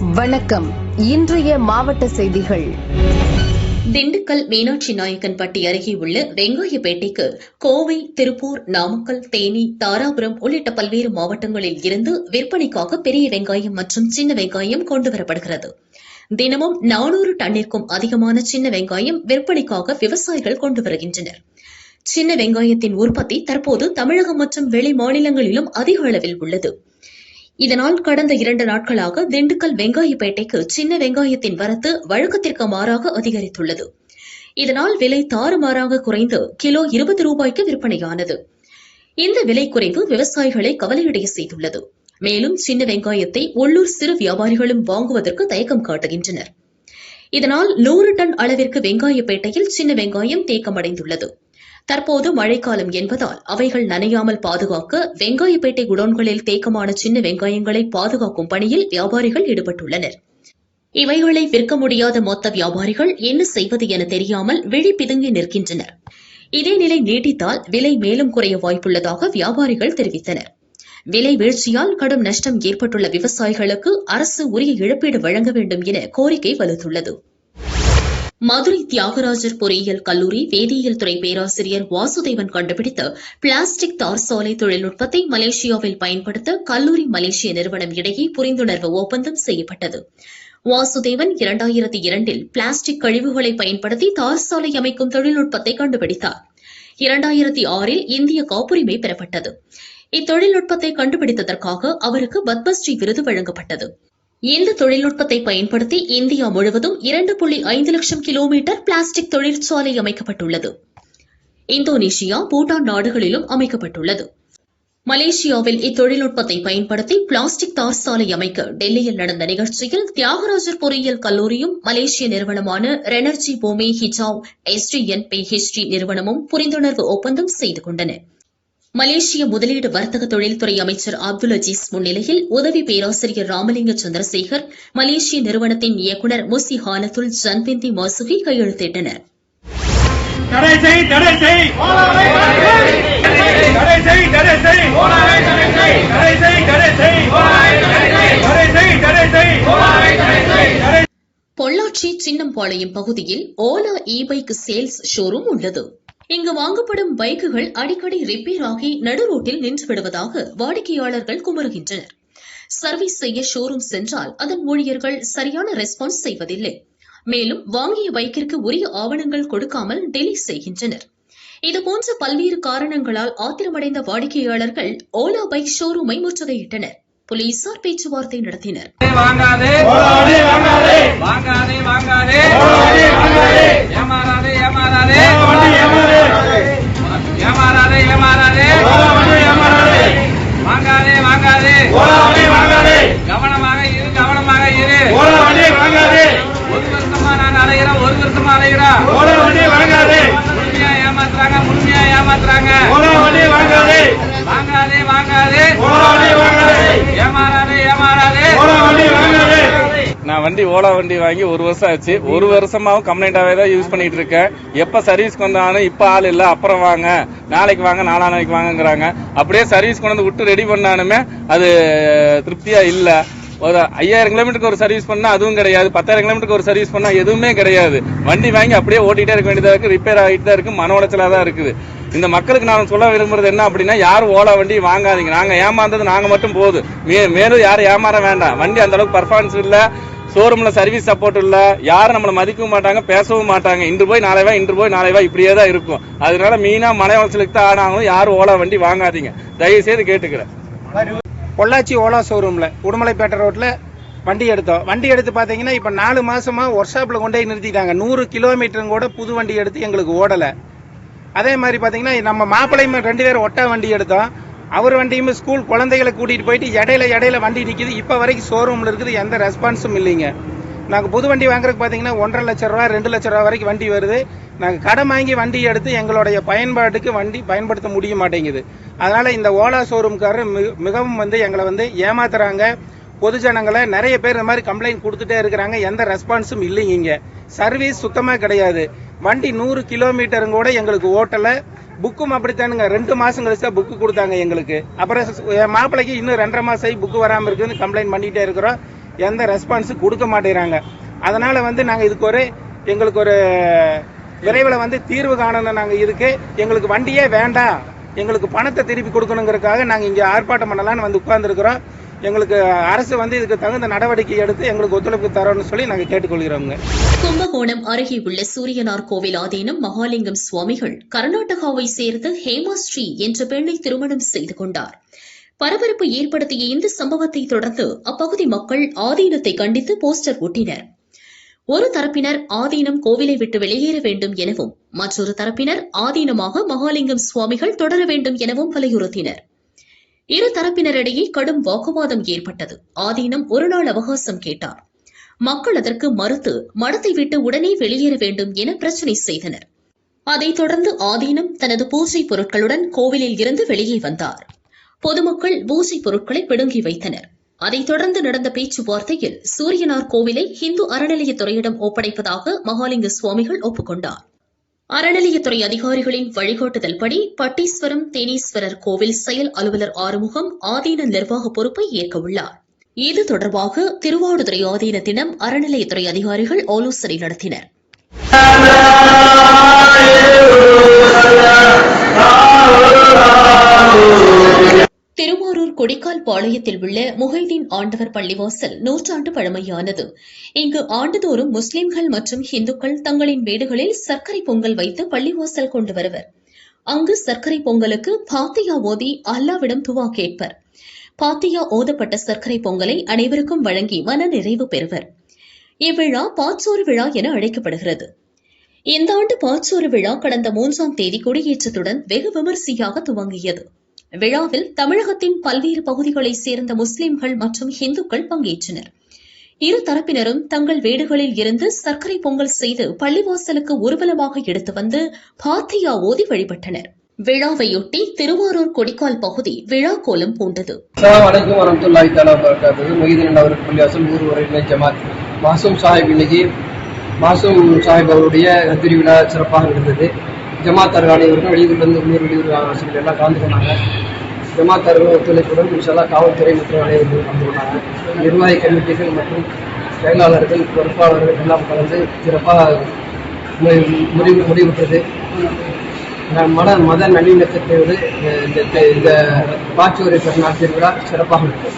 வணக்கம். இன்றைய மாவட்ட செய்திகள். திண்டுக்கல் மீனாட்சி நாயக்கன்பட்டி அருகே உள்ள வெங்காயப்பேட்டைக்கு கோவை திருப்பூர் நாமக்கல் தேனி தாராபுரம் உள்ளிட்ட பல்வேறு மாவட்டங்களில் இருந்து விற்பனைக்காக பெரிய வெங்காயம் மற்றும் சின்ன வெங்காயம் கொண்டுவரப்படுகிறது. தினமும் நானூறு டன்னிற்கும் அதிகமான சின்ன வெங்காயம் விற்பனைக்காக விவசாயிகள் கொண்டு வருகின்றனர். சின்ன வெங்காயத்தின் உற்பத்தி தற்போது தமிழகம் மற்றும் வெளி மாநிலங்களிலும் அதிக அளவில் உள்ளது. இதனால் கடந்த இரண்டு நாட்களாக திண்டுக்கல் வெங்காயப்பேட்டைக்கு சின்ன வெங்காயத்தின் வரத்து வழக்கத்திற்கு மாறாக அதிகரித்துள்ளது. இதனால் விலை தாறுமாறாக குறைந்து கிலோ இருபது ரூபாய்க்கு விற்பனையானது. இந்த விலை குறைவு விவசாயிகளை கவலையடைய செய்துள்ளது. மேலும் சின்ன வெங்காயத்தை உள்ளூர் சிறு வியாபாரிகளும் வாங்குவதற்கு தயக்கம் காட்டுகின்றனர். இதனால் நூறு டன் அளவிற்கு வெங்காயப்பேட்டையில் சின்ன வெங்காயம் தேக்கமடைந்துள்ளது. தற்போது மழைக்காலம் என்பதால் அவைகள் நனையாமல் பாதுகாக்க வெங்காயப்பேட்டை குடோன்களில் தேக்கமான சின்ன வெங்காயங்களை பாதுகாக்கும் பணியில் வியாபாரிகள் ஈடுபட்டுள்ளனர். இவைகளை விற்க முடியாத மொத்த வியாபாரிகள் என்ன செய்வது என தெரியாமல் விழி பிதுங்கி நிற்கின்றனர். இதே நிலை நீடித்தால் விலை மேலும் குறைய வாய்ப்புள்ளதாக வியாபாரிகள் தெரிவித்தனர். விலை வீழ்ச்சியால் கடும் நஷ்டம் ஏற்பட்டுள்ள விவசாயிகளுக்கு அரசு உரிய இழப்பீடு வழங்க வேண்டும் என கோரிக்கை வலுத்துள்ளது. மதுரை தியாகராஜர் பொறியியல் கல்லூரி வேதியியல் துறை பேராசிரியர் வாசுதேவன் கண்டுபிடித்த பிளாஸ்டிக் தார் சாலை தொழில்நுட்பத்தை மலேசியாவில் பயன்படுத்த கல்லூரி மலேசிய நிறுவனம் இடையே புரிந்துணர்வு ஒப்பந்தம் செய்யப்பட்டது. வாசுதேவன் இரண்டாயிரத்தி இரண்டில் பிளாஸ்டிக் கழிவுகளை பயன்படுத்தி தார் சாலை அமைக்கும் தொழில்நுட்பத்தை கண்டுபிடித்தார். இரண்டாயிரத்தி ஆறில் இந்திய காப்புரிமை பெறப்பட்டது. இத்தொழில்நுட்பத்தை கண்டுபிடித்ததற்காக அவருக்கு பத்மஸ்ரீ விருது வழங்கப்பட்டது. இந்த தொழில்நுட்பத்தை பயன்படுத்தி இந்தியா முழுவதும் இரண்டு புள்ளி ஐந்து லட்சம் கிலோமீட்டர் பிளாஸ்டிக் தொழிற்சாலை அமைக்கப்பட்டுள்ளது. இந்தோனேஷியா பூட்டான் நாடுகளிலும் அமைக்கப்பட்டுள்ளது. மலேசியாவில் இத்தொழில்நுட்பத்தை பயன்படுத்தி பிளாஸ்டிக் தார் சாலை அமைக்க டெல்லியில் நடந்த நிகழ்ச்சியில் தியாகராஜர் பொறியியல் கல்லூரியும் மலேசிய நிறுவனமான ரெனர்ஜி போமே ஹிஜாவ் எஸ்டிஎன் பி ஹிஸ்டி நிறுவனமும் புரிந்துணர்வு ஒப்பந்தம் செய்து கொண்டன. மலேசிய முதலீடு வர்த்தக தொழில்துறை அமைச்சர் அப்துல் அஜீஸ் முன்னிலையில் உதவி பேராசிரியர் ராமலிங்க சந்திரசேகர் மலேசிய நிறுவனத்தின் இயக்குநர் முசி ஹாலத்துல் ஜன்பிந்தி மாசுகி கையெழுத்திட்டனர். பொள்ளாச்சி சின்னம்பாளையம் பகுதியில் Ola e bike sales showroom உள்ளது. இங்கு வாங்கப்படும் பைக்குகள் அடிக்கடி ரிப்பேர் ஆகி நடுரோட்டில் நின்றுவிடுவதாக வாடிக்கையாளர்கள் குமருகின்றனர் சர்வீஸ் செய்ய ஷோரூம் சென்றால் அதன் ஊழியர்கள் சரியான ரெஸ்பான்ஸ் செய்வதில்லை. மேலும் வாங்கிய பைக்கிற்கு உரிய ஆவணங்கள் கொடுக்காமல் டெலி செய்கின்றனர். இதுபோன்ற பல்வேறு காரணங்களால் ஆத்திரமடைந்த வாடிக்கையாளர்கள் ஓலா பைக் ஷோரூமை முற்றுகையிட்டனர். போலீசார் பேச்சுவார்த்தை நடத்தினர். ஏமாறாதே ஏமாறாதே. ஏமாறாதே. வண்டி ஓலா வண்டி வாங்கி ஒரு வருஷம் ஆச்சு. ஒரு வருஷமாவும் கம்ப்ளைண்டாவே தான் யூஸ் பண்ணிட்டு இருக்கேன். எப்ப சர்வீஸ்க்கு வந்தாலும் இப்ப ஆள் இல்ல அப்புறம் வாங்க. நாளைக்கு வாங்க நாலா நாளைக்கு வாங்கங்கிறாங்க. அப்படியே சர்வீஸ் கொண்டு வந்து விட்டு ரெடி பண்ணாலுமே அது திருப்தியா இல்ல. ஒரு ஐயாயிரம் கிலோமீட்டருக்கு ஒரு சர்வீஸ் பண்ணா அதுவும் கிடையாது. பத்தாயிரம் கிலோமீட்டருக்கு ஒரு சர்வீஸ் பண்ணா எதுவுமே கிடையாது. வண்டி வாங்கி அப்படியே ஓட்டிட்டே இருக்க வேண்டியதா இருக்கு ரிப்பேர் ஆகிட்டு தான் இருக்கு மன உளைச்சலா தான் இருக்குது. இந்த மக்களுக்கு நான் சொல்ல விரும்புறது என்ன அப்படின்னா யாரும் ஓலா வண்டி வாங்காதீங்க. நாங்க ஏமாந்தது நாங்க மட்டும் போதும் மே மேலும் யாரும் ஏமாற வேண்டாம். வண்டி அந்த அளவுக்கு பர்ஃபார்மன்ஸ் இல்லை. ஷோரூம்ல சர்வீஸ் சப்போர்ட் இல்ல. யாரும் நம்மளை மதிக்கவும் மாட்டாங்க பேசவும் மாட்டாங்க. இன்று போய் நாளைவா இன்று போய் நாளைவா இப்படியே தான் இருக்கும். அதனால மீனா மலை உளைச்சலுக்கு தான் ஆனாலும் யாரும் ஓலா வண்டி வாங்காதீங்க. தயவு செய்து கேட்டுக்கிறேன். பொள்ளாச்சி ஓலா ஷோரூமில் உடுமலைப்பேட்டை ரோட்டில் வண்டி எடுத்தோம். வண்டி எடுத்து பார்த்தீங்கன்னா இப்போ நாலு மாசமா ஒர்க் ஷாப்பில் கொண்டு போய் நிறுத்திட்டாங்க. நூறு கிலோமீட்டரும் கூட புது வண்டி எடுத்து எங்களுக்கு ஓடலை. அதே மாதிரி பார்த்தீங்கன்னா நம்ம மாப்பிள்ளையும் ரெண்டு பேரும் ஒட்டா வண்டி எடுத்தோம். அவர் வண்டியும் ஸ்கூல் குழந்தைகளை கூட்டிகிட்டு போயிட்டு இடையில இடையில வண்டி நிற்கிது இப்போ வரைக்கும் ஷோரூமில் இருக்குது எந்த ரெஸ்பான்ஸும் இல்லைங்க. நாங்கள் புது வண்டி வாங்குறதுக்கு பார்த்தீங்கன்னா ஒன்றரை லட்ச ரூபா ரெண்டு லட்ச ரூபா வரைக்கும் வண்டி வருது. நாங்கள் கடன் வாங்கி வண்டி எடுத்து எங்களுடைய பயன்பாட்டுக்கு வண்டி பயன்படுத்த முடிய மாட்டேங்குது. அதனால் இந்த ஓலா ஷோரூம்காரர் மிக- மிகவும் வந்து எங்களை வந்து ஏமாத்துறாங்க. பொதுஜனங்களை நிறைய பேர் இந்த மாதிரி கம்ப்ளைண்ட் கொடுத்துட்டே இருக்கிறாங்க. எந்த ரெஸ்பான்ஸும் இல்லைங்க சர்வீஸ் சுத்தமாக கிடையாது. வண்டி நூறு கிலோமீட்டருங்கூட எங்களுக்கு ஓட்டலை. புக்கும் அப்படித்தானுங்க. ரெண்டு மாசம் கழிச்சு தான் புக்கு கொடுத்தாங்க எங்களுக்கு. அப்புறம் என் மாப்பிள்ளைக்கு இன்னும் ரெண்டரை மாசம் ஆகி புக்கு வராமல் இருக்குன்னு கம்ப்ளைண்ட் பண்ணிகிட்டே இருக்கிறோம். எந்த ரெஸ்பான்ஸும் கொடுக்க மாட்டேங்கிறாங்க. அதனால் வந்து நாங்கள் இதுக்கு ஒரு எங்களுக்கு ஒரு விரைவில் வந்து தீர்வு காணணும் நாங்கள் இதுக்கு. எங்களுக்கு வண்டியே வேண்டாம். எங்களுக்கு பணத்தை திருப்பி கொடுக்கணுங்கிறதுக்காக நாங்கள் இங்கே ஆர்ப்பாட்டம் பண்ணலாம்னு வந்து உட்கார்ந்துருக்குறோம். எங்களுக்கு அரசு வந்து இதுக்கு தகுந்த நடவடிக்கை எடுத்து எங்களுக்கு ஒத்துழைப்பு தரோம்னு சொல்லி நாங்கள் கேட்டுக்கொள்கிறோங்க கும்பகோணம் அருகே உள்ள சூரியனார் கோவில் ஆதீனம் மகாலிங்கம் சுவாமிகள் கர்நாடகாவை சேர்ந்த ஹேமாஸ்ரீ என்ற பெண்ணை திருமணம் செய்து கொண்டார். பரபரப்பு ஏற்படுத்திய இந்த சம்பவத்தை தொடர்ந்து அப்பகுதி மக்கள் ஆதீனத்தை கண்டித்து போஸ்டர் ஒட்டினர். ஒரு தரப்பினர் ஆதீனம் கோவிலை விட்டு வெளியேற வேண்டும் எனவும் மற்றொரு தரப்பினர் ஆதீனமாக மகாலிங்கம் சுவாமிகள் தொடர வேண்டும் எனவும் வலியுறுத்தினர். இரு தரப்பினரிடையே கடும் வாக்குவாதம் ஏற்பட்டது. ஆதீனம் ஒருநாள் அவகாசம் கேட்டார். மக்கள் அதற்கு மறுத்து மடத்தை விட்டு உடனே வெளியேற வேண்டும் என பிரச்சனை செய்தனர். அதைத் தொடர்ந்து ஆதீனம் தனது பூஜை பொருட்களுடன் கோவிலில் இருந்து வெளியே வந்தார். பொதுமக்கள் பூஜை பொருட்களை பிடுங்கி வைத்தனர். அதைத் தொடர்ந்து நடந்த பேச்சுவார்த்தையில் சூரியனார் கோவிலை இந்து அறநிலையத்துறையிடம் ஒப்படைப்பதாக மகாலிங்க சுவாமிகள் ஒப்புக்கொண்டார். அறநிலையத்துறை அதிகாரிகளின் வழிகாட்டுதல்படி பட்டீஸ்வரம் தேனீஸ்வரர் கோவில் செயல் அலுவலர் ஆறுமுகம் ஆதீன நிர்வாக பொறுப்பை ஏற்கவுள்ளார் இது தொடர்பாக திருவாடுதுறை ஆதீனத்திடம் அறநிலையத்துறை அதிகாரிகள் ஆலோசனை நடத்தினர். பாளையத்தில் உள்ள முஹைதீன் ஆண்டவர் பள்ளிவாசல் நூற்றாண்டு பழமையானது. இங்கு ஆண்டுதோறும் முஸ்லிம்கள் மற்றும் இந்துக்கள் தங்களின் வீடுகளில் சர்க்கரை பொங்கல் வைத்து பள்ளிவாசல் கொண்டு வருவர். அங்கு சர்க்கரை பொங்கலுக்கு பாத்தியா ஓதி அல்லாவிடம் துவா கேட்பர். பாத்தியா ஓதப்பட்ட சர்க்கரை பொங்கலை அனைவருக்கும் வழங்கி மன நிறைவு பெறுவர். இவ்விழா பாச்சோறு விழா என அழைக்கப்படுகிறது. இந்த ஆண்டு பாச்சோறு விழா கடந்த மூன்றாம் தேதி கொடியேற்றத்துடன் வெகு விமரிசையாக துவங்கியது. விழாவில் தமிழகத்தின் பல்வேறு பகுதிகளைச் சேர்ந்த முஸ்லிம்கள் மற்றும் இந்துக்கள் பங்கேற்றனர். இரு தரப்பினரும் தங்கள் வீடுகளில் இருந்து சர்க்கரை பொங்கல் செய்து பள்ளிவாசலுக்கு ஊர்வலமாக எடுத்து வந்து பாத்தியா ஓதி வழிபட்டனர். விழாவையொட்டி திருவாரூர் கொடிக்கால் பகுதி விழா கோலம் பூண்டது. வணக்கம் வரமத்துல்லாஹி தாலா வபரகாத்துஹு. மொஹிதீன் அவர்கள் பள்ளிவாசல் ஊர் உரையினை ஜமாத். மாசூம் சாஹிப் இன்னைக்கு மாசூம் சாஹிப் அவருடைய திருவிழா சிறப்பாக இருந்தது ஜமாத்தார்கள் அனைவருக்கும் வெளியூர்லேருந்து உள்ளூர் வெளியூர் ஆசிரியர்கள் எல்லாம் கலந்து கொண்டாங்க. ஜமாத்தார்கள் ஒத்துழைப்புடன் இன்ஷால்லா காவல்துறை மற்றும் அனைவரும் கலந்து கொண்டாங்க. நிர்வாக கமிட்டிகள் மற்றும் செயலாளர்கள் பொறுப்பாளர்கள் எல்லாம் கலந்து சிறப்பாக முடிவு முடிவுற்றது. மத மத நல்லிணக்கத்தோடு இந்த இந்த பாச்சுவரை பெருநாள் திருவிழா சிறப்பாக இருக்கும்.